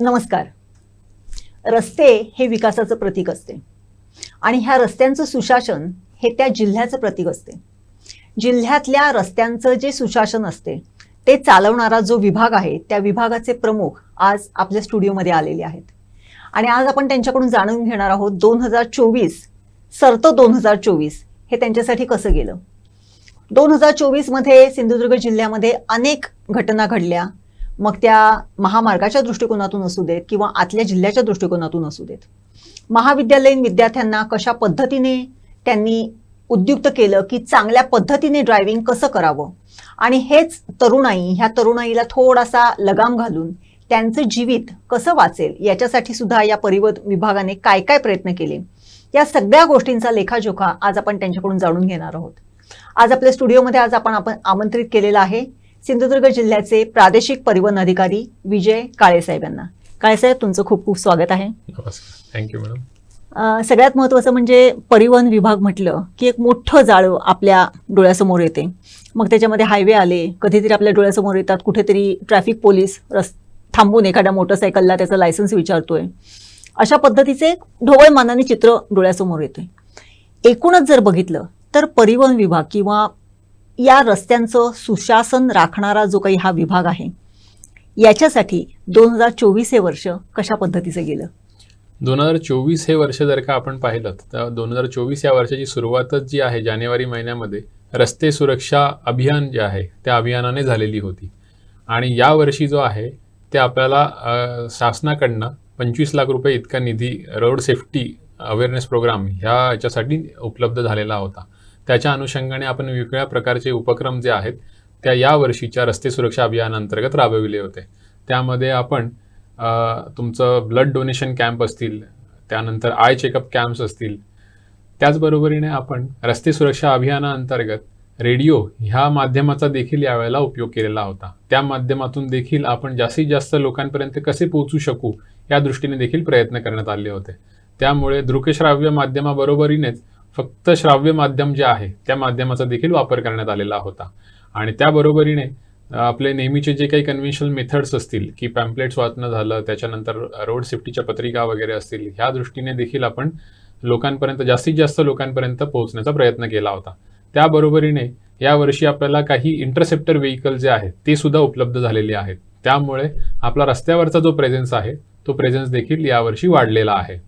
नमस्कार. रस्ते हे विकासाचं प्रतीक असते. आणि ह्या रस्त्यांचं सुशासन हे त्या जिल्ह्याचं प्रतीक असते. जिल्ह्यातल्या रस्त्यांचं जे सुशासन असते ते चालवणारा जो विभाग आहे त्या विभागाचे प्रमुख आज आपल्या स्टुडिओमध्ये आलेले आहेत. आणि आज आपण त्यांच्याकडून जाणून घेणार आहोत दोन हजार चोवीस सरतं दोन हजार चोवीस हे त्यांच्यासाठी कसं गेलं? दोन हजार चोवीसमध्ये सिंधुदुर्ग जिल्ह्यामध्ये अनेक घटना घडल्या. मग त्या महामार्गाच्या दृष्टिकोनातून असू देत किंवा आतल्या जिल्ह्याच्या दृष्टिकोनातून असू देत. महाविद्यालयीन विद्यार्थ्यांना कशा पद्धतीने त्यांनी उद्युक्त केलं की चांगल्या पद्धतीने ड्रायव्हिंग कसं करावं? आणि हेच तरुणाई ह्या तरुणाईला थोडासा लगाम घालून त्यांचं जीवित कसं वाचेल? याच्यासाठी सुद्धा या परिवहन विभागाने काय काय प्रयत्न केले? या सगळ्या गोष्टींचा लेखाजोखा आज आपण त्यांच्याकडून जाणून घेणार आहोत. आज आपल्या स्टुडिओमध्ये आज आपण आपण आमंत्रित केलेलं आहे. सिंधुदुर्ग जिल्ह्याचे प्रादेशिक परिवहन अधिकारी विजय काळेसाहेब यांना काळेसाहेब तुमचं खूप खूप स्वागत आहे. थँक्यू मॅडम सगळ्यात महत्त्वाचं म्हणजे परिवहन विभाग म्हटलं की एक मोठं जाळं आपल्या डोळ्यासमोर येते. मग त्याच्यामध्ये हायवे आले कधीतरी आपल्या डोळ्यासमोर येतात कुठेतरी ट्रॅफिक पोलीस रस थांबून एखाद्या मोटरसायकलला त्याचं लायसन्स विचारतोय. अशा पद्धतीचे एक ढोबळमानाने चित्र डोळ्यासमोर येते एकूणच जर बघितलं तर परिवहन विभाग किंवा या रस्त्यांचं सुशासन राखणारा जो काही हा विभाग आहे याच्यासाठी दोन हजार चोवीस हे वर्ष कशा पद्धतीचं गेलं? दोन हजार चोवीस हे वर्ष जर का आपण पाहिलं तर दोन हजार चोवीस या वर्षाची सुरुवातच जी आहे जानेवारी महिन्यामध्ये रस्ते सुरक्षा अभियान जे आहे त्या अभियानाने झालेली होती. आणि या वर्षी जो आहे ते आपल्याला शासनाकडनं पंचवीस लाख रुपये इतका निधी रोड सेफ्टी अवेअरनेस प्रोग्राम ह्या याच्यासाठी उपलब्ध झालेला होता. त्याच्या अनुषंगाने आपण वेगवेगळ्या प्रकारचे उपक्रम जे आहेत त्या या वर्षीच्या रस्ते सुरक्षा अभियानांतर्गत राबविले होते. त्यामध्ये आपण तुमचं ब्लड डोनेशन कॅम्प असतील त्यानंतर आय चेकअप कॅम्प्स असतील त्याचबरोबरीने आपण रस्ते सुरक्षा अभियानाअंतर्गत रेडिओ ह्या माध्यमाचा देखील यावेळेला उपयोग केलेला होता. त्या माध्यमातून देखील आपण जास्तीत जास्त लोकांपर्यंत कसे पोहोचू शकू या दृष्टीने देखील प्रयत्न करण्यात आले होते. त्यामुळे दृकश्राव्य माध्यमाबरोबरीनेच फक्त श्राव्य माध्यम जे आहे त्या माध्यमाचा देखील वापर करण्यात आलेला होता. आणि त्याबरोबरीने आपले नेहमीचे जे काही कन्व्हेन्शनल मेथड्स असतील की पॅम्पलेट्स वाचणं झालं त्याच्यानंतर रोड सेफ्टीच्या पत्रिका वगैरे असतील ह्या दृष्टीने देखील आपण लोकांपर्यंत जास्तीत जास्त लोकांपर्यंत पोहोचण्याचा प्रयत्न केला होता. त्याबरोबरीने यावर्षी आपल्याला काही इंटरसेप्टर व्हेकल जे आहेत ते सुद्धा उपलब्ध झालेले आहेत. त्यामुळे आपला रस्त्यावरचा जो प्रेझेन्स आहे तो प्रेझेन्स देखील यावर्षी वाढलेला आहे.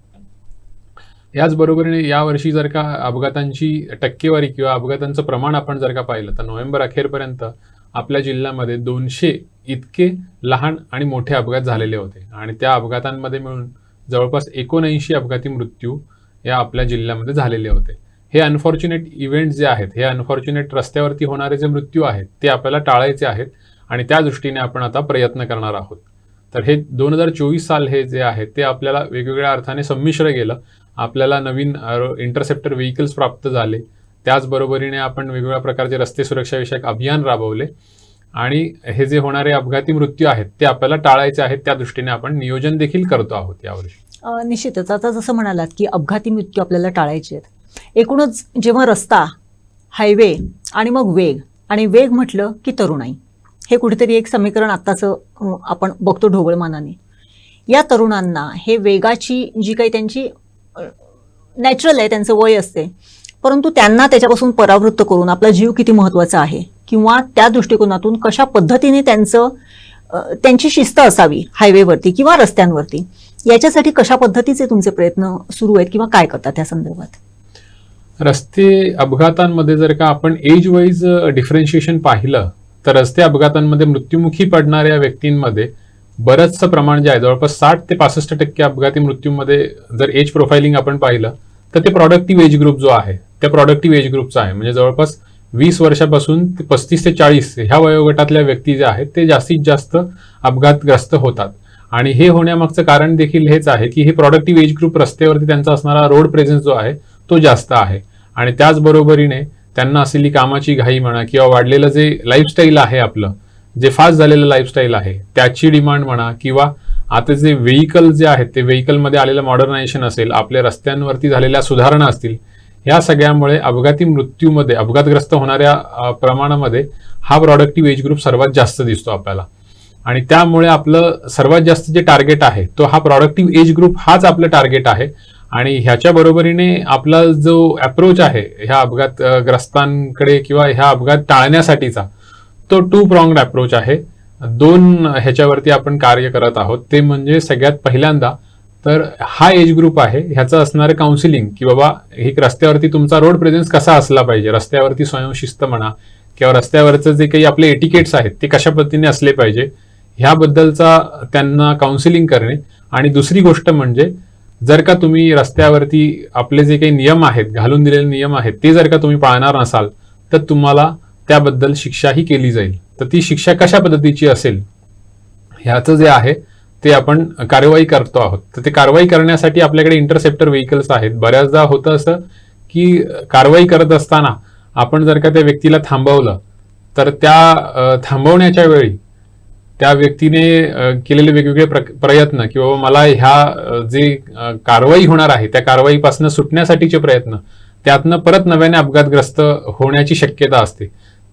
याचबरोबरीने यावर्षी जर का अपघातांची टक्केवारी किंवा अपघातांचं प्रमाण आपण जर का पाहिलं तर नोव्हेंबर अखेरपर्यंत आपल्या जिल्ह्यामध्ये दोनशे इतके लहान आणि मोठे अपघात झालेले होते. आणि त्या अपघातांमध्ये मिळून जवळपास एकोणऐंशी अपघाती मृत्यू या आपल्या जिल्ह्यामध्ये झालेले होते. हे अनफॉर्च्युनेट इव्हेंट जे आहेत हे अनफॉर्च्युनेट रस्त्यावरती होणारे जे मृत्यू आहेत ते आपल्याला टाळायचे आहेत आणि त्या दृष्टीने आपण आता प्रयत्न करणार आहोत. तर हे दोन हजार चोवीस साल हे जे आहे ते आपल्याला वेगवेगळ्या अर्थाने संमिश्र गेलं आपल्याला नवीन इंटरसेप्टर व्हेकल्स प्राप्त झाले. त्याचबरोबरीने आपण वेगवेगळ्या प्रकारचे रस्ते सुरक्षाविषयक अभियान राबवले. आणि हे जे होणारे अपघाती मृत्यू आहेत ते आपल्याला टाळायचे आहेत त्या दृष्टीने आपण नियोजन देखील करतो आहोत यावर्षी. निश्चितच. आता जसं म्हणालात की अपघाती मृत्यू आपल्याला टाळायचे आहेत. एकूणच जेव्हा रस्ता हायवे आणि मग वेग आणि वेग म्हटलं की तरुणाई हे कुठेतरी एक समीकरण आत्ताचं आपण बघतो ढोबळमानाने. या तरुणांना हे वेगाची जी काही त्यांची नॅचरल आहे त्यांचं वय असते. परंतु त्यांना त्याच्यापासून परावृत्त करून आपला जीव किती महत्त्वाचा आहे? किंवा त्या दृष्टिकोनातून कशा पद्धतीने त्यांचं त्यांची शिस्त असावी हायवेवरती किंवा रस्त्यांवरती? याच्यासाठी कशा पद्धतीचे तुमचे प्रयत्न सुरू आहेत किंवा काय करतात त्या संदर्भात? रस्ते अपघातांमध्ये जर का आपण एज वाईज डिफरन्शिएशन पाहिलं तर रस्ते अपघातांमध्ये मृत्युमुखी पडणाऱ्या व्यक्तींमध्ये बरंचसं प्रमाण जे आहे जवळपास साठ ते पासष्ट टक्के अपघाती मृत्यूमध्ये जर एज प्रोफाइलिंग आपण पाहिलं तर ते प्रॉडक्टिव्ह एज ग्रुप जो आहे त्या प्रॉडक्टिव्ह एज ग्रुपचा आहे. म्हणजे जवळपास वीस वर्षापासून ते पस्तीस ते चाळीस ह्या वयोगटातल्या व्यक्ती जे आहेत ते जास्तीत जास्त अपघातग्रस्त होतात. आणि हे होण्यामागचं कारण देखील हेच आहे की हे प्रॉडक्टिव्ह एज ग्रुप रस्त्यावरती त्यांचा असणारा रोड प्रेझेन्स जो आहे तो जास्त आहे. आणि त्याचबरोबरीने त्यांना असलेली कामाची घाई म्हणा किंवा वाढलेलं जे लाईफस्टाईल आहे आपलं जे फास्ट झालेलं लाईफस्टाईल आहे त्याची डिमांड म्हणा किंवा आता जे व्हेकल जे आहेत ते व्हेकलमध्ये आलेलं मॉडर्नायझेशन असेल आपल्या रस्त्यांवरती झालेल्या सुधारणा असतील या सगळ्यामुळे अपघाती मृत्यूमध्ये अपघातग्रस्त होणाऱ्या प्रमाणामध्ये हा प्रॉडक्टिव्ह एज ग्रुप सर्वात जास्त दिसतो आपल्याला. आणि त्यामुळे आपलं सर्वात जास्त जे टार्गेट आहे तो हा प्रॉडक्टिव्ह एज ग्रुप हाच आपलं टार्गेट आहे. आणि ह्याच्या बरोबरीने आपला जो अप्रोच आहे ह्या अपघातग्रस्तांकडे किंवा ह्या अपघात टाळण्यासाठीचा तो टू प्रॉंग्ड अप्रोच आहे. दोन ह्याच्यावरती आपण कार्य करत आहोत. ते म्हणजे सगळ्यात पहिल्यांदा तर हा एज ग्रुप आहे ह्याचं असणारं काउन्सिलिंग की बाबा एक रस्त्यावरती तुमचा रोड प्रेझेन्स कसा असला पाहिजे? रस्त्यावरती स्वयंशिस्त म्हणा किंवा रस्त्यावरचं जे काही आपले एटिकेट्स आहेत ते कशा पद्धतीने असले पाहिजे? ह्याबद्दलचा त्यांना काउन्सिलिंग करणे. आणि दुसरी गोष्ट म्हणजे जर का तुम्ही रस्त्यावरती आपले जे काही नियम आहेत घालून दिलेले नियम आहेत ते जर का तुम्ही पाळणार नसाल तर तुम्हाला त्याबद्दल शिक्षाही केली जाईल. तर ती शिक्षा कशा पद्धतीची असेल? ह्याचं जे आहे ते आपण कारवाई करतो आहोत. तर ते कारवाई करण्यासाठी आपल्याकडे इंटरसेप्टर व्हेकल्स आहेत. बऱ्याचदा होतं असं की कारवाई करत असताना आपण जर का त्या व्यक्तीला थांबवलं तर त्या थांबवण्याच्या वेळी त्या व्यक्तीने केलेले वेगवेगळे प्र- प्रयत्न किंवा मला ह्या जे कारवाई होणार आहे त्या कारवाईपासून सुटण्यासाठीचे प्रयत्न त्यातनं परत नव्याने अपघातग्रस्त होण्याची शक्यता असते.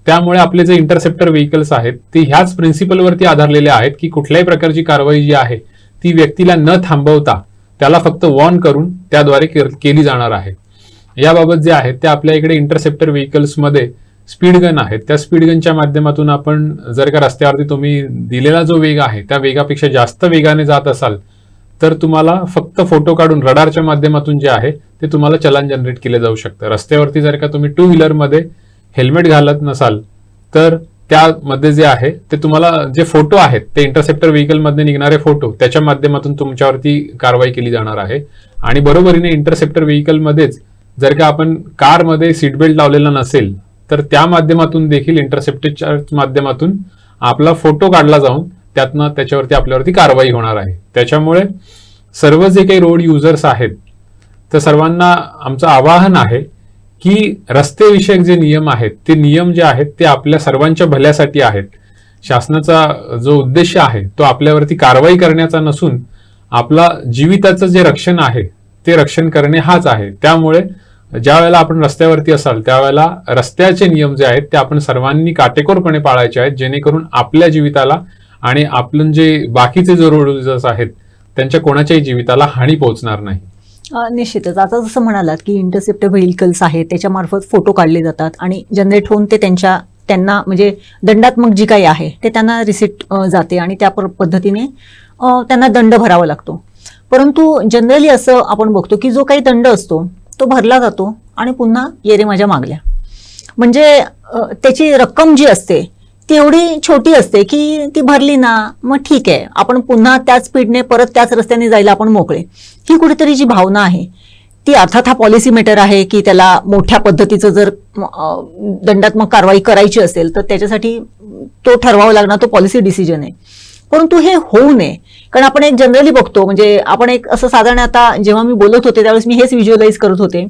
त्यामुळे आपले जे इंटरसेप्टर व्हेकल्स आहेत ते ह्याच प्रिन्सिपलवरती आधारलेले आहेत की कुठल्याही प्रकारची कारवाई जी आहे ती व्यक्तीला न थांबवता त्याला फक्त वॉर्न करून त्याद्वारे केली जाणार आहे. याबाबत जे आहे ते आपल्या इकडे इंटरसेप्टर व्हेकल्समध्ये स्पीड गन आहेत. त्या स्पीड गनच्या माध्यमातून आपण जर का रस्त्यावरती तुम्ही दिलेला जो वेग आहे त्या वेगापेक्षा जास्त वेगाने जात असाल तर तुम्हाला फक्त फोटो काढून रडारच्या माध्यमातून जे आहे ते तुम्हाला चलान जनरेट केले जाऊ शकतं. रस्त्यावरती जर का तुम्ही टू व्हीलरमध्ये हेल्मेट घालत नसाल तर त्यामध्ये जे आहे ते तुम्हाला जे फोटो आहेत ते इंटरसेप्टर व्हेकलमध्ये निघणारे फोटो त्याच्या माध्यमातून तुमच्यावरती कारवाई केली जाणार आहे. आणि बरोबरीने इंटरसेप्टर व्हेकलमध्येच जर का आपण कारमध्ये सीट बेल्ट लावलेला नसेल तर त्या माध्यमातून देखील इंटरसेप्टरच्या माध्यमातून आपला फोटो काढला जाऊन त्यातनं त्याच्यावरती आपल्यावरती कारवाई होणार आहे. त्याच्यामुळे सर्व जे काही रोड युजर्स आहेत तर सर्वांना आमचं आवाहन आहे की रस्तेविषयक जे नियम आहेत ते नियम जे आहेत ते आपल्या सर्वांच्या भल्यासाठी आहेत. शासनाचा जो उद्देश आहे तो आपल्यावरती कारवाई करण्याचा नसून आपला जीविताचं जे रक्षण आहे ते रक्षण करणे हाच आहे. त्यामुळे ज्या वेळेला आपण रस्त्यावरती असाल त्यावेळेला रस्त्याचे नियम जे आहेत ते आपण सर्वांनी काटेकोरपणे पाळायचे आहेत जेणेकरून आपल्या जीविताला आणि आपलं जे बाकीचे जो रोड युजर्स आहेत त्यांच्या कोणाच्याही जीविताला हानी पोहोचणार नाही. निश्चितच. आता जसं म्हणालात की इंटरसेप्ट व्हेकल्स आहेत त्याच्यामार्फत फोटो काढले जातात आणि जनरेट होऊन ते त्यांच्या त्यांना म्हणजे दंडात्मक जी काही आहे ते त्यांना रिसिट जाते आणि त्या पद्धतीने त्यांना दंड भरावा लागतो. परंतु जनरली असं आपण बघतो की जो काही दंड असतो तो भरला जातो आणि पुन्हा येरे माझ्या मागल्या. म्हणजे त्याची रक्कम जी असते ती एवढी छोटी असते की ती भरली ना मग ठीक आहे. आपण पुन्हा त्याच स्पीडने परत त्याच रस्त्याने जायला आपण मोकळे. ही कुठेतरी जी भावना आहे ती अर्थात हा पॉलिसी मेटर आहे की त्याला मोठ्या पद्धतीचं जर दंडात्मक कारवाई करायची असेल तर त्याच्यासाठी तो ठरवावा लागणार तो पॉलिसी डिसिजन आहे. परंतु हे होऊ नये. कारण आपण एक जनरली बघतो म्हणजे आपण एक असं साधारण आता जेव्हा मी बोलत होते त्यावेळेस मी हेच व्हिज्युअलाइज करत होते.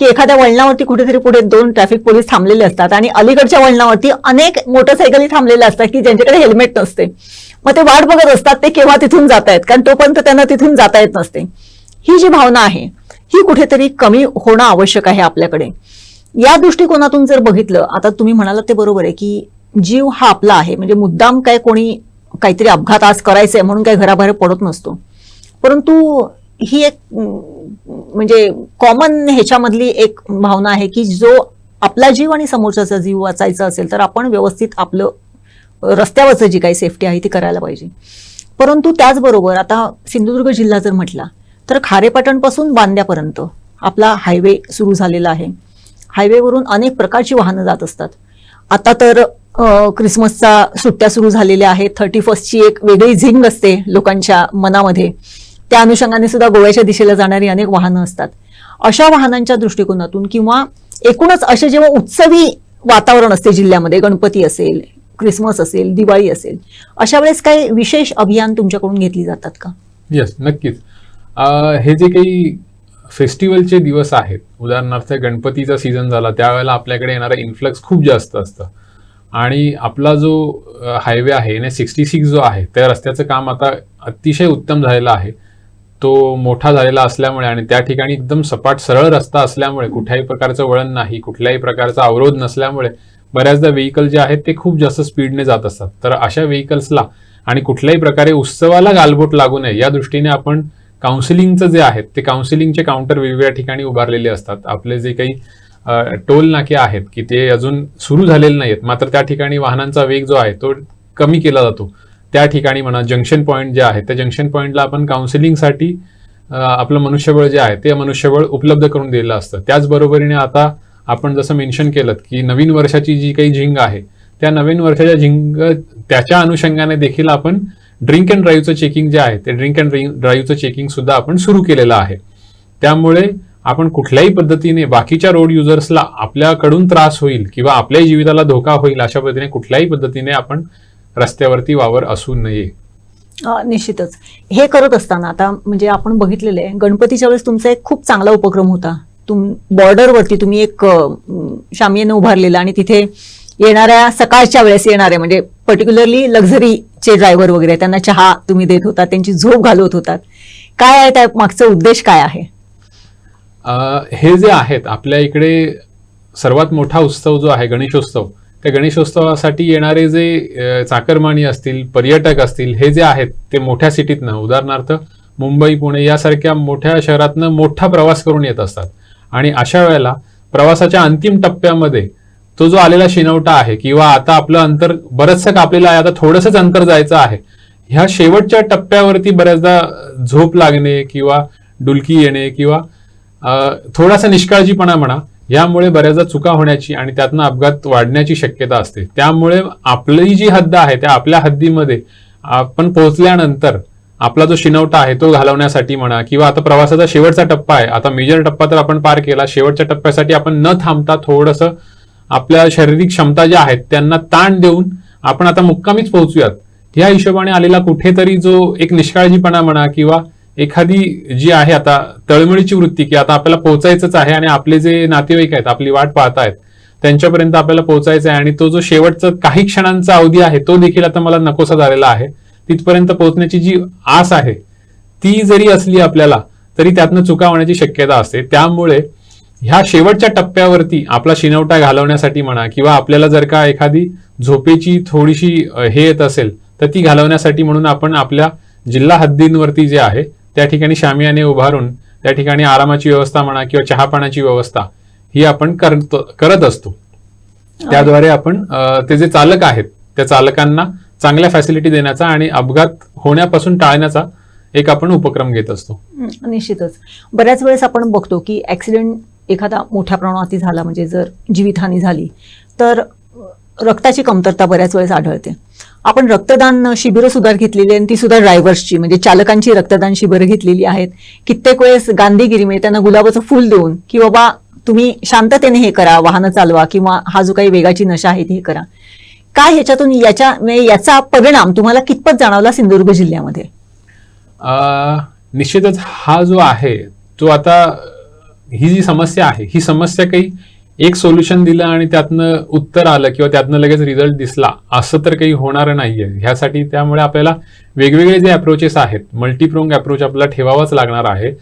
की एखाद्या वळणावरती कुठेतरी पुढे दोन ट्रॅफिक पोलीस थांबलेले असतात आणि अलीकडच्या वळणावरती अनेक मोटरसायकली थांबलेल्या असतात की ज्यांच्याकडे हेल्मेट नसते. मग ते वाट बघत असतात ते केव्हा तिथून जात आहेत कारण तोपर्यंत त्यांना तिथून जाता येत नसते. ही जी भावना आहे ही कुठेतरी कमी होणं आवश्यक आहे आपल्याकडे. या दृष्टिकोनातून जर बघितलं आता तुम्ही म्हणालात ते बरोबर आहे की जीव हा आपला आहे. म्हणजे मुद्दाम काय कोणी काहीतरी अपघात आज करायचंय म्हणून काही घराबाहेर पडत नसतो. परंतु ही एक म्हणजे कॉमन ह्याच्यामधली एक भावना आहे की जो आपला जीव आणि समोरच्याचा जीव वाचायचा असेल तर आपण व्यवस्थित आपलं रस्त्यावरचं जी काही सेफ्टी आहे ती करायला पाहिजे. परंतु त्याचबरोबर आता सिंधुदुर्ग जिल्हा जर म्हटला तर खारेपाटणपासून बांद्यापर्यंत आपला हायवे सुरू झालेला आहे. हायवेवरून अनेक प्रकारची वाहनं जात असतात. आता तर क्रिसमसचा सुट्ट्या सुरू झालेल्या आहेत. थर्टी फर्स्टची एक वेगळी झिंग असते लोकांच्या मनामध्ये. त्या अनुषंगाने सुद्धा गोव्याच्या दिशेला जाणारी अनेक वाहनं असतात. अशा वाहनांच्या दृष्टिकोनातून किंवा एकूणच असे जेव्हा उत्सवी वातावरण असते जिल्ह्यामध्ये गणपती असेल क्रिसमस असेल दिवाळी असेल अशा वेळेस काही विशेष अभियान तुमच्याकडून घेतली जातात का? येस नक्कीच. हे जे काही फेस्टिवलचे दिवस आहेत उदाहरणार्थ गणपतीचा सीझन झाला त्यावेळेला आपल्याकडे येणारा इन्फ्लक्स खूप जास्त असतं. आणि आपला जो हायवे आहे एन एस सिक्स्टी सिक्स जो आहे त्या रस्त्याचं काम आता अतिशय उत्तम झालेलं आहे. तो मोठा झालेला असल्यामुळे आणि त्या ठिकाणी एकदम सपाट सरळ रस्ता असल्यामुळे कुठल्याही प्रकारचं वळण नाही कुठल्याही प्रकारचा अवरोध नसल्यामुळे बऱ्याचदा व्हेकल जे आहेत ते खूप जास्त स्पीडने जात असतात. तर अशा व्हेकल्सला आणि कुठल्याही प्रकारे उत्सवाला गालबोट लागू नये या दृष्टीने आपण काउन्सिलिंगचं जे आहेत ते काउन्सिलिंगचे काउंटर वेगवेगळ्या ठिकाणी उभारलेले असतात. आपले जे काही टोल नाके आहेत की ते अजून सुरू झालेले नाहीत मात्र त्या ठिकाणी वाहनांचा वेग जो आहे तो कमी केला जातो. त्या ठिकाणी म्हणा जंक्शन पॉईंट जे आहे त्या जंक्शन पॉईंटला आपण काउन्सिलिंगसाठी आपलं मनुष्यबळ जे आहे ते मनुष्यबळ उपलब्ध करून दिलेलं असतं. त्याचबरोबरीने आता आपण जसं मेन्शन केलं की नवीन वर्षाची जी काही झिंग आहे त्या नवीन वर्षाच्या झिंग त्याच्या अनुषंगाने देखील आपण ड्रिंक अँड ड्राईव्हचं चेकिंग जे आहे ते ड्रिंक अँड ड्राईव्हचं चेकिंग सुद्धा आपण सुरू केलेलं आहे. त्यामुळे आपण कुठल्याही पद्धतीने बाकीच्या रोड युजर्सला आपल्याकडून त्रास होईल किंवा आपल्याही जीविताला धोका होईल अशा पद्धतीने कुठल्याही पद्धतीने आपण रस्त्यावरती वावर असू नये. निश्चितच. हे करत असताना आता म्हणजे आपण बघितलेलं आहे गणपतीच्या वेळेस तुमचा एक खूप चांगला उपक्रम होता. तुम बॉर्डरवरती तुम्ही एक शामियानं उभारलेलं आणि तिथे येणाऱ्या सकाळच्या वेळेस येणाऱ्या म्हणजे पर्टिक्युलरली लक्झरीचे ड्रायव्हर वगैरे त्यांना चहा तुम्ही देत होता त्यांची झोप घालवत होतात. काय आहे त्या मागचा उद्देश काय आहे? हे जे आहेत आपल्या इकडे सर्वात मोठा उत्सव जो आहे गणेशोत्सव त्या गणेशोत्सवासाठी येणारे जे चाकरमानी असतील पर्यटक असतील हे जे आहेत ते मोठ्या सिटीतनं उदाहरणार्थ मुंबई पुणे यासारख्या मोठ्या शहरातनं मोठा प्रवास करून येत असतात. आणि अशा वेळेला प्रवासाच्या अंतिम टप्प्यामध्ये तो जो आलेला शिनवटा आहे किंवा आता आपलं अंतर बरंचसं कापलेलं आहे आता थोडंसंच अंतर जायचं आहे ह्या शेवटच्या टप्प्यावरती बऱ्याचदा झोप लागणे किंवा डुलकी येणे किंवा थोडासा निष्काळजीपणा म्हणा यामुळे बऱ्याचदा चुका होण्याची आणि त्यातनं अपघात वाढण्याची शक्यता असते. त्यामुळे आपली जी हद्द आहे त्या आपल्या हद्दीमध्ये आपण पोहोचल्यानंतर आपला जो शिनवटा आहे तो घालवण्यासाठी म्हणा किंवा आता प्रवासाचा शेवटचा टप्पा आहे आता मेजर टप्पा तर आपण पार केला शेवटच्या टप्प्यासाठी आपण न थांबता थोडंसं आपल्या शारीरिक क्षमता ज्या आहेत त्यांना ताण देऊन आपण आता मुक्कामीच पोहोचूयात. ह्या हिशोबाने आलेला कुठेतरी जो एक निष्काळजीपणा म्हणा किंवा एखादी जी आहे आता तळमळीची वृत्ती की आता आपल्याला पोहोचायचंच आहे आणि आपले जे नातेवाईक आहेत आपली वाट पाहतायत त्यांच्यापर्यंत आपल्याला पोहोचायचं आहे आणि तो जो शेवटचा काही क्षणांचा अवधी आहे तो देखील आता मला नकोसा झालेला आहे. तिथपर्यंत पोहोचण्याची जी आस आहे ती जरी असली आपल्याला तरी त्यातनं चुका होण्याची शक्यता असते. त्यामुळे ह्या शेवटच्या टप्प्यावरती आपला शिनवटा घालवण्यासाठी म्हणा किंवा आपल्याला जर का एखादी झोपेची थोडीशी हे येत असेल तर ती घालवण्यासाठी म्हणून आपण आपल्या जिल्हा हद्दींवरती जे आहे त्या ठिकाणी शामियाने उभारून त्या ठिकाणी आरामाची व्यवस्था म्हणा किंवा चहा पाण्याची व्यवस्था ही आपण करत करत असतो. त्याद्वारे आपण ते जे चालक आहेत त्या चालकांना चांगल्या फॅसिलिटी देण्याचा आणि अपघात होण्यापासून टाळण्याचा एक आपण उपक्रम घेत असतो. निश्चितच. बऱ्याच वेळेस आपण बघतो की ऍक्सिडेंट एखादा मोठ्या प्रमाणात झाला म्हणजे जर जीवितहानी झाली तर रक्ताची कमतरता बऱ्याच वेळेस आढळते. आपण रक्तदान शिबिरं सुद्धा घेतलेली आहे आणि ती सुद्धा ड्रायव्हर्सची म्हणजे चालकांची रक्तदान शिबिरं घेतलेली आहेत. कित्येक वेळेस गांधीगिरी त्यांना गुलाबाचं फुल देऊन की बाबा तुम्ही शांततेने हे करा वाहनं चालवा किंवा हा जो काही वेगाची नशा आहे ती हे करा. काय ह्याच्यातून याच्या म्हणजे याचा परिणाम तुम्हाला कितपत जाणवला सिंधुदुर्ग जिल्ह्यामध्ये? निश्चितच हा जो आहे तो आता ही जी समस्या आहे ही समस्या काही एक सोल्युशन दिलं आणि त्यातनं उत्तर आलं किंवा त्यातनं लगेच रिझल्ट दिसला असं तर काही होणार नाहीये. ह्यासाठी त्यामुळे आपल्याला वेगवेगळे जे अप्रोचेस आहेत मल्टीप्रोंग अप्रोच आपल्याला ठेवावाच लागणार आहे.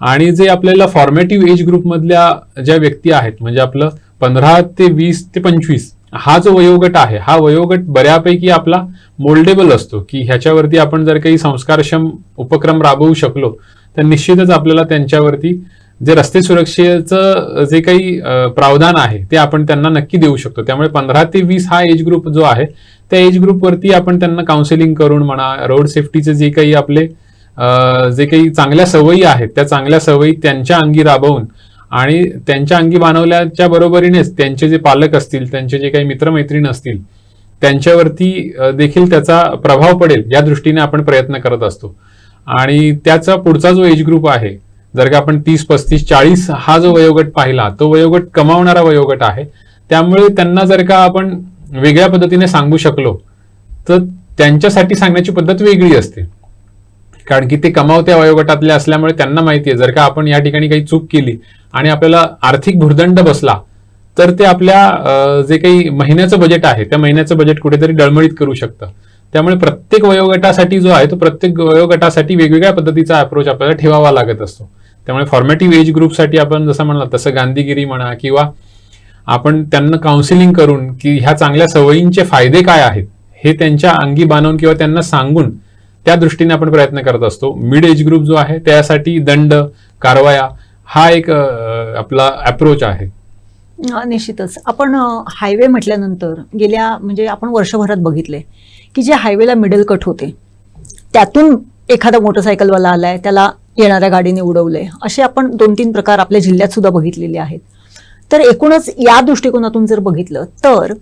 आणि जे आपल्याला फॉर्मेटिव्ह एज ग्रुपमधल्या ज्या व्यक्ती आहेत म्हणजे आपलं पंधरा ते वीस ते पंचवीस हा जो वयोगट आहे हा वयोगट बऱ्यापैकी आपला मोल्डेबल असतो. की ह्याच्यावरती आपण जर काही संस्कारक्षम उपक्रम राबवू शकलो तर निश्चितच आपल्याला त्यांच्यावरती जे रस्ते सुरक्षेचं जे काही प्रावधान आहे ते आपण त्यांना नक्की देऊ शकतो. त्यामुळे पंधरा ते वीस हा एज ग्रुप जो आहे त्या एज ग्रुपवरती आपण त्यांना काउन्सिलिंग करून म्हणा रोड सेफ्टीचे जे काही आपले जे काही चांगल्या सवयी आहेत त्या चांगल्या सवयी त्यांच्या अंगी राबवून आणि त्यांच्या अंगी बांधवल्याच्या बरोबरीनेच त्यांचे जे पालक असतील त्यांचे जे काही मित्रमैत्रीण असतील त्यांच्यावरती देखील त्याचा प्रभाव पडेल या दृष्टीने आपण प्रयत्न करत असतो. आणि त्याचा पुढचा जो एज ग्रुप आहे जर का आपण तीस पस्तीस चाळीस हा जो वयोगट पाहिला तो वयोगट कमावणारा वयोगट आहे. त्यामुळे त्यांना जर का आपण वेगळ्या पद्धतीने सांगू शकलो तर त्यांच्यासाठी सांगण्याची पद्धत वेगळी असते. कारण की ते कमावत्या वयोगटातले असल्यामुळे त्यांना माहिती आहे जर का आपण या ठिकाणी काही चूक केली आणि आपल्याला आर्थिक भुर्दंड बसला तर ते आपल्या जे काही महिन्याचं बजेट आहे त्या महिन्याचं बजेट कुठेतरी डळमळीत करू शकतं. त्यामुळे प्रत्येक वयोगटासाठी जो आहे तो प्रत्येक वयोगटासाठी वेगवेगळ्या पद्धतीचा अप्रोच आपल्याला ठेवावा लागत असतो. त्यामुळे फॉर्मेटिव्ह एज ग्रुपसाठी आपण जसं म्हणला तसं गांधीगिरी म्हणा किंवा आपण त्यांना काउन्सिलिंग करून की ह्या चांगल्या सवयींचे फायदे काय आहेत हे त्यांच्या अंगी बांधून किंवा त्यांना सांगून त्या दृष्टीने आपण प्रयत्न करत असतो. मिड एज ग्रुप जो आहे त्यासाठी दंड कारवाया हा एक आपला अप्रोच आहे. निश्चितच. आपण हायवे म्हटल्यानंतर गेल्या म्हणजे आपण वर्षभरात बघितले की जे हायवेला मिडल कट होते त्यातून एखादा मोटरसायकलवाला आलाय त्याला येणाऱ्या गाडीने उडवलंय. असे आपण दोन तीन प्रकार आपल्या जिल्ह्यात सुद्धा बघितलेले आहेत. तर एकूणच या दृष्टिकोनातून जर बघितलं तर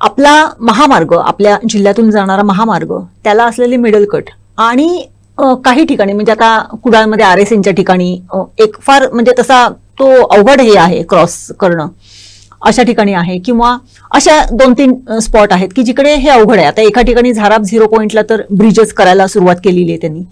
आपला महामार्ग आपल्या जिल्ह्यातून जाणारा महामार्ग त्याला असलेले मिडल कट आणि काही ठिकाणी म्हणजे आता कुडाळमध्ये आर एस एनच्या ठिकाणी एक फार म्हणजे तसा तो अवघड हे आहे क्रॉस करणं. अशा ठिकाणी आहे किंवा अशा दोन तीन स्पॉट आहेत की जिकडे हे अवघड आहे. आता एका ठिकाणी झाराप झिरो पॉईंटला तर ब्रिजेस करायला सुरुवात केलेली आहे त्यांनी.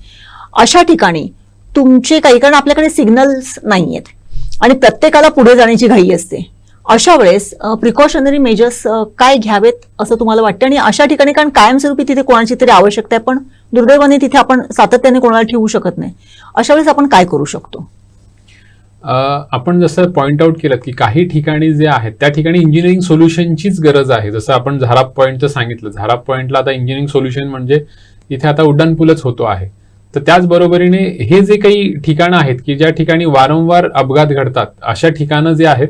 अशा ठिकाणी तुमचे काही कारण आपल्याकडे सिग्नल्स नाही आहेत आणि प्रत्येकाला पुढे जाण्याची घाई असते. अशा वेळेस प्रिकॉशनरी मेजर्स काय घ्यावेत असं तुम्हाला वाटतं? आणि अशा ठिकाणी कारण कायमस्वरूपी तिथे कोणाची तरी आवश्यकता आहे पण दुर्दैवाने तिथे आपण सातत्याने कोणाला ठेवू शकत नाही. अशा वेळेस आपण काय करू शकतो? आपण जसं पॉइंट आउट केलं की काही ठिकाणी जे आहेत त्या ठिकाणी इंजिनिअरिंग सोल्युशनचीच गरज आहे. जसं आपण झाराप पॉईंटचं सांगितलं. झाराप पॉईंटला आता इंजिनिअरिंग सोल्युशन म्हणजे इथे आता उड्डाणपूलच होतो आहे. तर त्याचबरोबरीने हे जे काही ठिकाणं आहेत की ज्या ठिकाणी वारंवार अपघात घडतात अशा ठिकाणं जे आहेत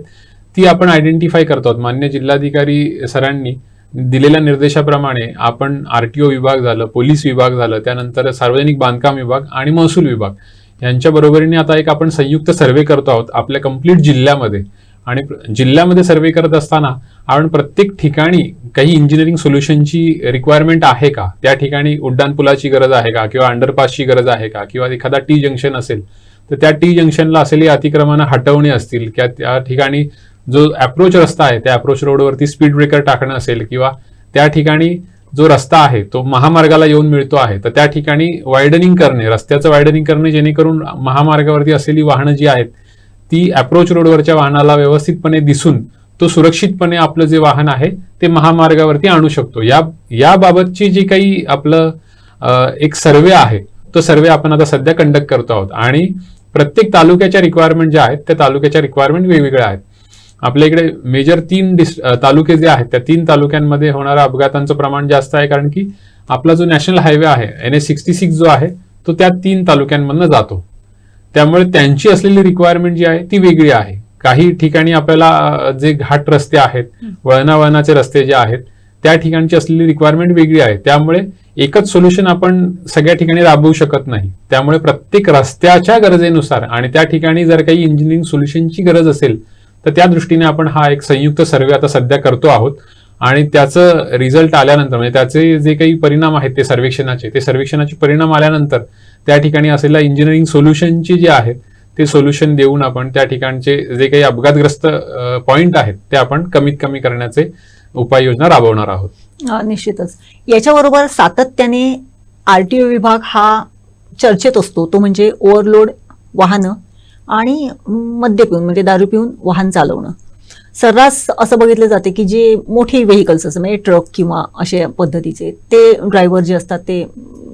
ती आपण आयडेंटिफाय करतो आहोत. मान्य जिल्हाधिकारी सरांनी दिलेल्या निर्देशाप्रमाणे आपण आरटीओ विभाग झालं पोलीस विभाग झालं त्यानंतर सार्वजनिक बांधकाम विभाग आणि महसूल विभाग यांच्या बरोबरीने आता एक आपण संयुक्त सर्वे करतो आहोत आपल्या कंप्लीट जिल्ह्यामध्ये. आणि जिल्ह्यामध्ये सर्वे करत असताना आपण प्रत्येक ठिकाणी काही इंजिनिअरिंग सोल्युशनची रिक्वायरमेंट आहे का? त्या ठिकाणी उड्डाणपुलाची गरज आहे का? किंवा अंडरपासची गरज आहे का? किंवा एखादा टी जंक्शन असेल तर त्या टी जंक्शनला असलेली अतिक्रमणं हटवणे असतील किंवा त्या ठिकाणी जो अप्रोच रस्ता आहे त्या अप्रोच रोडवरती स्पीड ब्रेकर टाकणं असेल किंवा त्या ठिकाणी जो रस्ता आहे तो महामार्गाला येऊन मिळतो आहे तर त्या ठिकाणी वायडनिंग करणे रस्त्याचं वायडनिंग करणे जेणेकरून महामार्गावरती असलेली वाहनं जी आहेत ती अप्रोच रोडवरच्या वाहनाला व्यवस्थितपणे दिसून तो सुरक्षितपणे आपलं जे वाहन आहे ते महामार्गावरती आणू शकतो. या याबाबतची जी काही आपलं एक सर्वे आहे तो सर्वे आपण आता सध्या कंडक्ट करतो आहोत. आणि प्रत्येक तालुक्याच्या रिक्वायरमेंट ज्या आहेत त्या तालुक्याच्या रिक्वायरमेंट वेगवेगळ्या आहेत. आपल्या इकडे मेजर तीन डिस तालुके जे आहेत त्या तीन तालुक्यांमध्ये होणाऱ्या अपघातांचं प्रमाण जास्त आहे कारण की आपला जो नॅशनल हायवे आहे एन एस सिक्स्टी सिक्स जो आहे तो त्या तीन तालुक्यांमधनं जातो. त्यामुळे त्यांची असलेली रिक्वायरमेंट जी आहे ती वेगळी आहे. काही ठिकाणी आपल्याला जे घाट रस्ते आहेत वळणा वळणाचे रस्ते जे आहेत त्या ठिकाणची असलेली रिक्वायरमेंट वेगळी आहे. त्यामुळे एकच सोल्युशन आपण सगळ्या ठिकाणी राबवू शकत नाही. त्यामुळे प्रत्येक रस्त्याच्या गरजेनुसार आणि त्या ठिकाणी जर काही इंजिनिअरिंग सोल्युशनची गरज असेल तर त्या दृष्टीने आपण हा एक संयुक्त सर्वे आता सध्या करतो आहोत. आणि त्याचं रिझल्ट आल्यानंतर म्हणजे त्याचे जे काही परिणाम आहेत ते सर्वेक्षणाचे ते सर्वेक्षणाचे परिणाम आल्यानंतर त्या ठिकाणी असलेल्या इंजिनिअरिंग सोल्युशनचे जे आहेत ते सोल्युशन देऊन आपण त्या ठिकाणचे जे काही अपघातग्रस्त पॉइंट आहेत ते आपण कमीत कमी करण्याचे उपाययोजना राबवणार आहोत. निश्चितच. याच्याबरोबर सातत्याने आरटीओ विभाग हा चर्चेत असतो. तो म्हणजे ओव्हरलोड वाहनं आणि मद्य पिऊन म्हणजे दारू पिऊन वाहन चालवणं. सर्रास असं बघितलं जाते की जे मोठे व्हेकल्स असतात म्हणजे ट्रक किंवा असे पद्धतीचे ते ड्रायव्हर जे असतात ते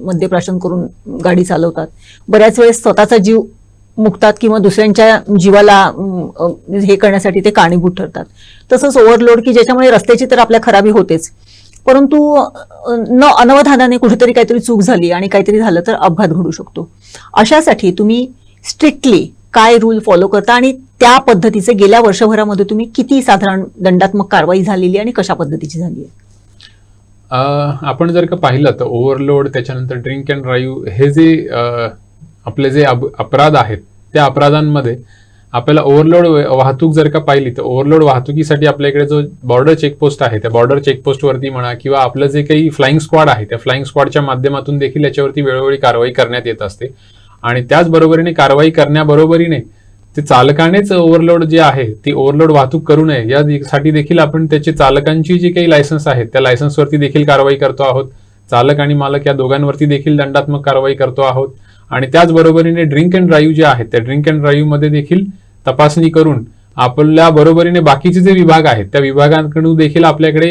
मद्यप्राशन करून गाडी चालवतात. बऱ्याच वेळेस स्वतःचा जीव मुकतात किंवा दुसऱ्यांच्या जीवाला हे करण्यासाठी ते कारणीभूत ठरतात. तसंच ओव्हरलोड की ज्याच्यामुळे रस्त्याची तर आपल्या खराबी होतेच. परंतु न अनवधानाने कुठेतरी काहीतरी चूक झाली आणि काहीतरी झालं तर अपघात घडू शकतो. अशासाठी तुम्ही स्ट्रिक्टली काय रूल फॉलो करता आणि त्या पद्धतीचे गेल्या वर्षभरामध्ये तुम्ही किती साधारण दंडात्मक कारवाई झालेली आणि कशा पद्धतीची झाली आहे? आपण जर का पाहिलं तर ओव्हरलोड त्याच्यानंतर ड्रिंक अँड ड्राईव्ह हे जे आपले जे अप- अपराध आहेत त्या अपराधांमध्ये आपल्याला ओव्हरलोड वाहतूक जर का पाहिली तर ओव्हरलोड वाहतुकीसाठी आपल्या इकडे जो बॉर्डर चेकपोस्ट आहे त्या बॉर्डर चेकपोस्टवरती म्हणा किंवा आपलं जे काही फ्लाइंग स्क्वॉड आहे त्या फ्लाइंग स्क्वॉडच्या माध्यमातून देखील याच्यावरती वेळोवेळी कारवाई करण्यात येत असते. आणि त्याचबरोबरीने कारवाई करण्याबरोबरीने ते चालकानेच ओव्हरलोड जे आहे ती ओव्हरलोड वाहतूक करू नये. यासाठी देखील आपण त्याचे चालकांची जी काही लायसन्स आहेत त्या लायसन्सवरती देखील कारवाई करतो आहोत. चालक आणि मालक या दोघांवरती देखील दंडात्मक कारवाई करतो आहोत. आणि त्याचबरोबरीने ड्रिंक अँड ड्राईव्ह जे आहेत त्या ड्रिंक अँड ड्राईव्हमध्ये देखील तपासणी करून आपल्या बरोबरीने बाकीचे जे विभाग आहेत त्या विभागांकडून देखील आपल्याकडे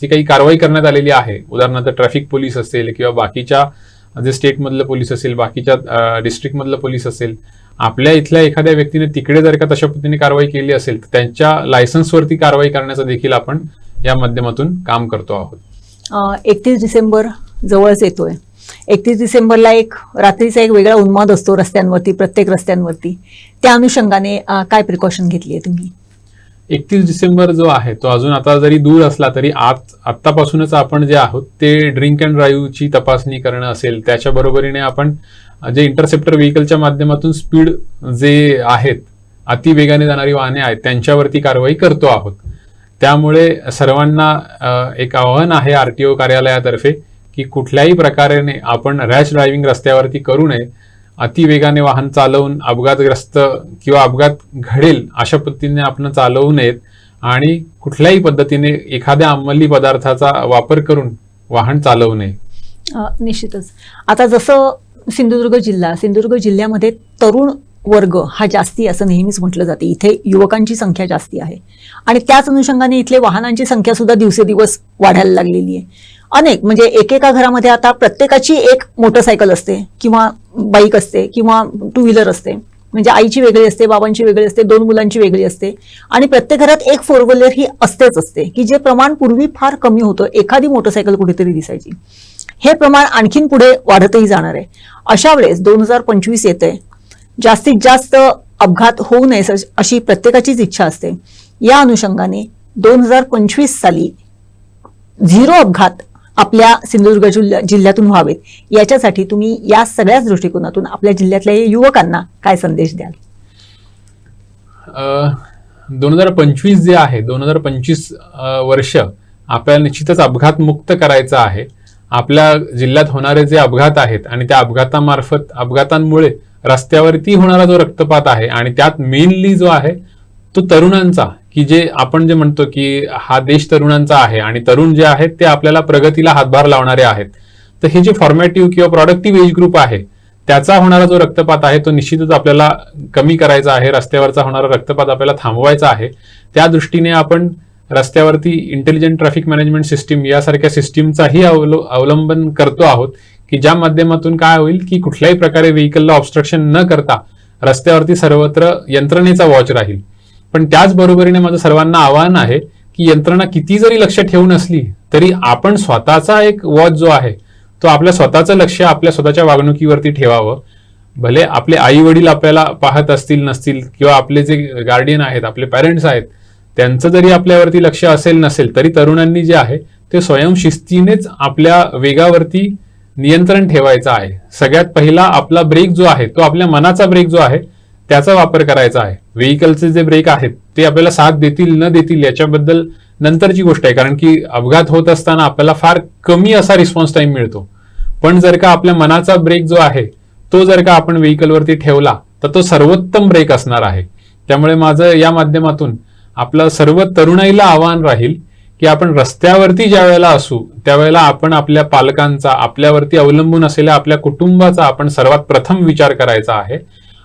जी काही कारवाई करण्यात आलेली आहे. उदाहरणार्थ ट्रॅफिक पोलीस असेल किंवा बाकीच्या जे स्टेटमधलं पोलीस असेल बाकीच्या डिस्ट्रिक्टमधलं पोलीस असेल आपल्या इथल्या एखाद्या व्यक्तीने तिकडे जर का तशा पद्धतीने कारवाई केली असेल तर त्यांच्या लायसन्सवरती कारवाई करण्याचं देखील आपण या माध्यमातून काम करतो आहोत. एकतीस डिसेंबर जवळच येतोय. एकतीस डिसेंबरला एक रात्रीचा एक वेगळा उन्माद असतो रस्त्यांवरती प्रत्येक रस्त्यांवरती. त्या अनुषंगाने काय प्रिकॉशन घेतली आहे तुम्ही? एकतीस डिसेंबर जो आहे तो अजून आता जरी दूर असला तरी आज आत्तापासूनच आपण जे आहोत ते ड्रिंक अँड ड्राईव्हची तपासणी करणं असेल त्याच्या बरोबरीने आपण जे इंटरसेप्टर व्हेकलच्या माध्यमातून स्पीड जे आहेत अति वेगाने जाणारी वाहने आहेत त्यांच्यावरती कारवाई करतो आहोत. त्यामुळे सर्वांना एक आव्हान आहे आर टी ओ कार्यालयातर्फे की कुठल्याही प्रकारे आपण रॅश ड्रायव्हिंग रस्त्यावरती करू नये अति वेगाने वाहन चालवून अपघातग्रस्त किंवा अपघात घडेल अशा पद्धतीने आपण चालवू नयेत आणि कुठल्याही पद्धतीने एखाद्या अंमली पदार्थाचा वापर करून वाहन चालवू नये. निश्चितच. आता जसं सिंधुदुर्ग जिल्हा सिंधुदुर्ग जिल्ह्यामध्ये तरुण वर्ग हा जास्ती असं नेहमीच म्हटलं जाते. इथे युवकांची संख्या जास्ती आहे. आणि त्याच अनुषंगाने इथले वाहनांची संख्या सुद्धा दिवसेदिवस वाढायला लागलेली आहे. अनेक म्हणजे एकेका घरामध्ये आता प्रत्येकाची एक मोटरसायकल असते किंवा बाईक असते किंवा टू व्हीलर असते. म्हणजे आईची वेगळी असते बाबांची वेगळी असते दोन मुलांची वेगळी असते. आणि प्रत्येक घरात एक फोर व्हीलर ही असतेच असते की जे प्रमाण पूर्वी फार कमी होतं. एखादी मोटरसायकल कुठेतरी दिसायची. हे प्रमाण आणखीन पुढे वाढतही जाणार आहे. अशा वेळेस दोन हजार पंचवीस येते जास्तीत जास्त अपघात होऊ नये अशी प्रत्येकाचीच इच्छा असते. या अनुषंगाने दोन हजार पंचवीस साली झिरो अपघात आपल्या सिंधुदुर्ग जिल्ह्या जिल्ह्यातून व्हावेत. याच्यासाठी तुम्ही या सगळ्याच दृष्टिकोनातून आपल्या जिल्ह्यातल्या युवकांना काय संदेश द्याल? दोन हजार पंचवीस जे आहे दोन हजार पंचवीस वर्ष आपल्याला निश्चितच अपघात मुक्त करायचं आहे. आपल्या जिल्ह्यात होणारे जे अपघात आहेत आणि त्या अपघातामार्फत अपघातांमुळे रस्त्यावरती होणारा जो रक्तपात आहे आणि त्यात मेनली जो आहे तो तरुणांचा की जे आपण जे म्हणतो की हा देश तरुणांचा आहे आणि तरुण जे आहेत ते आपल्याला प्रगतीला हातभार लावणारे आहेत. तर हे जे फॉर्मॅटिव्ह किंवा प्रॉडक्टिव्ह एज ग्रुप आहे त्याचा होणारा जो रक्तपात आहे तो निश्चितच आपल्याला कमी करायचा आहे रस्त्यावरचा होणारा रक्तपात आपल्याला थांबवायचा आहे. त्या दृष्टीने आपण रस्त्यावरती इंटेलिजंट ट्रॅफिक मॅनेजमेंट सिस्टीम यासारख्या सिस्टीमचाही अवलो अवलंबन करतो आहोत की ज्या माध्यमातून काय होईल की कुठल्याही प्रकारे व्हेकलला ऑब्स्ट्रक्शन न करता रस्त्यावरती सर्वत्र यंत्रणेचा वॉच राहील. पण त्याचबरोबरीने माझं सर्वांना आवाहन आहे की यंत्रणा किती जरी लक्ष ठेवून असली तरी आपण स्वतःचा एक वॉच जो आहे तो आपल्या स्वतःचं लक्ष आपल्या स्वतःच्या वागणुकीवरती ठेवावं. भले आपले आई वडील आपल्याला पाहत असतील नसतील किंवा आपले जे गार्डियन आहेत आपले पॅरेंट्स आहेत त्यांचं जरी आपल्यावरती लक्ष असेल नसेल तरी तरुणांनी जे आहे ते स्वयंशिस्तीनेच आपल्या वेगावरती नियंत्रण ठेवायचं आहे. सगळ्यात पहिला आपला ब्रेक जो आहे तो आपल्या मनाचा ब्रेक जो आहे त्याचा वापर करायचा आहे. व्हेकलचे जे ब्रेक आहेत ते आपल्याला साथ देतील न देतील याच्याबद्दल नंतरची गोष्ट आहे. कारण की अपघात होत असताना आपल्याला फार कमी असा रिस्पॉन्स टाइम मिळतो. पण जर का आपल्या मनाचा ब्रेक जो आहे तो जर का आपण व्हेकलवरती ठेवला तर तो सर्वोत्तम ब्रेक असणार आहे. त्यामुळे माझं या माध्यमातून आपलं सर्व तरुणाईला आव्हान राहील की आपण रस्त्यावरती ज्या वेळेला असू त्यावेळेला आपण आपल्या पालकांचा आपल्यावरती अवलंबून असलेल्या आपल्या कुटुंबाचा आपण सर्वात प्रथम विचार करायचा आहे.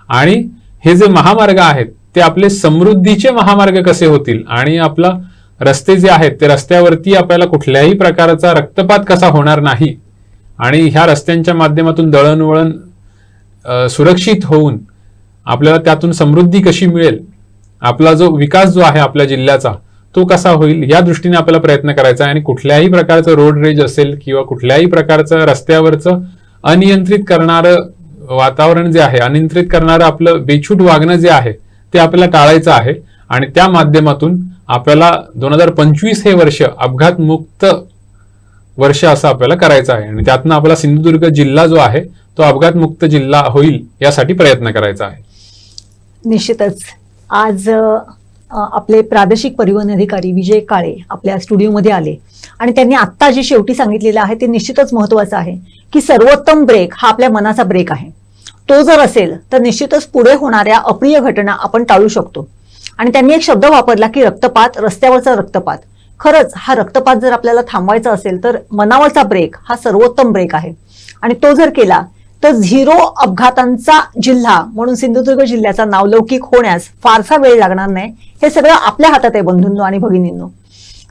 आणि हे जे महामार्ग आहेत ते आपले समृद्धीचे महामार्ग कसे होतील? आणि आपला रस्ते जे आहेत ते रस्त्यावरती आपल्याला कुठल्याही प्रकारचा रक्तपात कसा होणार नाही? आणि ह्या रस्त्यांच्या माध्यमातून दळणवळण सुरक्षित होऊन आपल्याला त्यातून समृद्धी कशी मिळेल? आपला जो विकास जो आहे आपल्या जिल्ह्याचा तो कसा होईल? या दृष्टीने आपल्याला प्रयत्न करायचा आहे. आणि कुठल्याही प्रकारचं रोड रेज असेल किंवा कुठल्याही प्रकारचं रस्त्यावरचं अनियंत्रित करणारं वातावरण जे आहे अनियंत्रित करणारं आपलं बेछूट वागणं जे आहे ते आपल्याला टाळायचं आहे. आणि त्या माध्यमातून आपल्याला दोन हजार पंचवीस हे वर्ष अपघात मुक्त वर्ष असं आपल्याला करायचं आहे. आणि त्यातनं आपला सिंधुदुर्ग जिल्हा जो आहे तो अपघात मुक्त जिल्हा होईल यासाठी प्रयत्न करायचा आहे. निश्चितच. आज आपले प्रादेशिक परिवहन अधिकारी विजय काळे आपल्या स्टुडिओमध्ये आले. आणि त्यांनी आत्ता जे शेवटी सांगितलेलं आहे ते निश्चितच महत्वाचं आहे की सर्वोत्तम ब्रेक हा आपल्या मनाचा ब्रेक आहे. तो जर असेल तर निश्चितच पुढे होणाऱ्या अप्रिय घटना आपण टाळू शकतो. आणि त्यांनी एक शब्द वापरला की रक्तपात रस्त्यावरचा रक्तपात. खरंच हा रक्तपात जर आपल्याला थांबवायचा असेल तर मनावरचा ब्रेक हा सर्वोत्तम ब्रेक आहे. आणि तो जर केला तर झिरो अपघातांचा जिल्हा म्हणून सिंधुदुर्ग जिल्ह्याचा नावलौकिक होण्यास फारसा वेळ लागणार नाही. हे सगळं आपल्या हातात आहे बंधूंनो आणि भगिनींनो.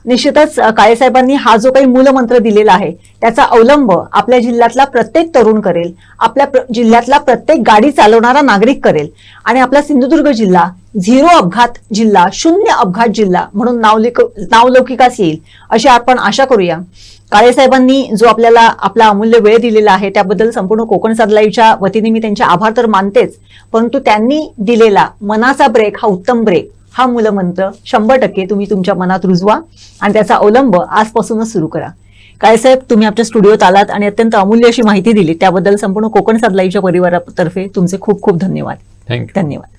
निश्चितच काळेसाहेबांनी हा जो काही मूलमंत्र दिलेला आहे त्याचा अवलंब आपल्या जिल्ह्यातला प्रत्येक तरुण करेल आपल्या प्र- जिल्ह्यातला प्रत्येक गाडी चालवणारा नागरिक करेल. आणि आपला सिंधुदुर्ग जिल्हा झिरो अपघात जिल्हा शून्य अपघात जिल्हा म्हणून नावलिक नावलौकिकास येईल अशी आपण आशा करूया. काळेसाहेबांनी जो आपल्याला आपला अमूल्य वेळ दिलेला आहे त्याबद्दल संपूर्ण कोकण साधलाईच्या वतीने मी त्यांचे आभार तर मानतेच परंतु त्यांनी दिलेला मनाचा ब्रेक हा उत्तम ब्रेक हा मूलमंत्र शंभर टक्के तुम्ही तुमच्या मनात रुजवा आणि त्याचा अवलंब आजपासूनच सुरू करा. काळेसाहेब तुम्ही आपल्या स्टुडिओत आलात आणि अत्यंत अमूल्य अशी माहिती दिली. त्याबद्दल संपूर्ण कोकण साधलाईच्या परिवारातर्फे तुमचे खूप खूप धन्यवाद. धन्यवाद.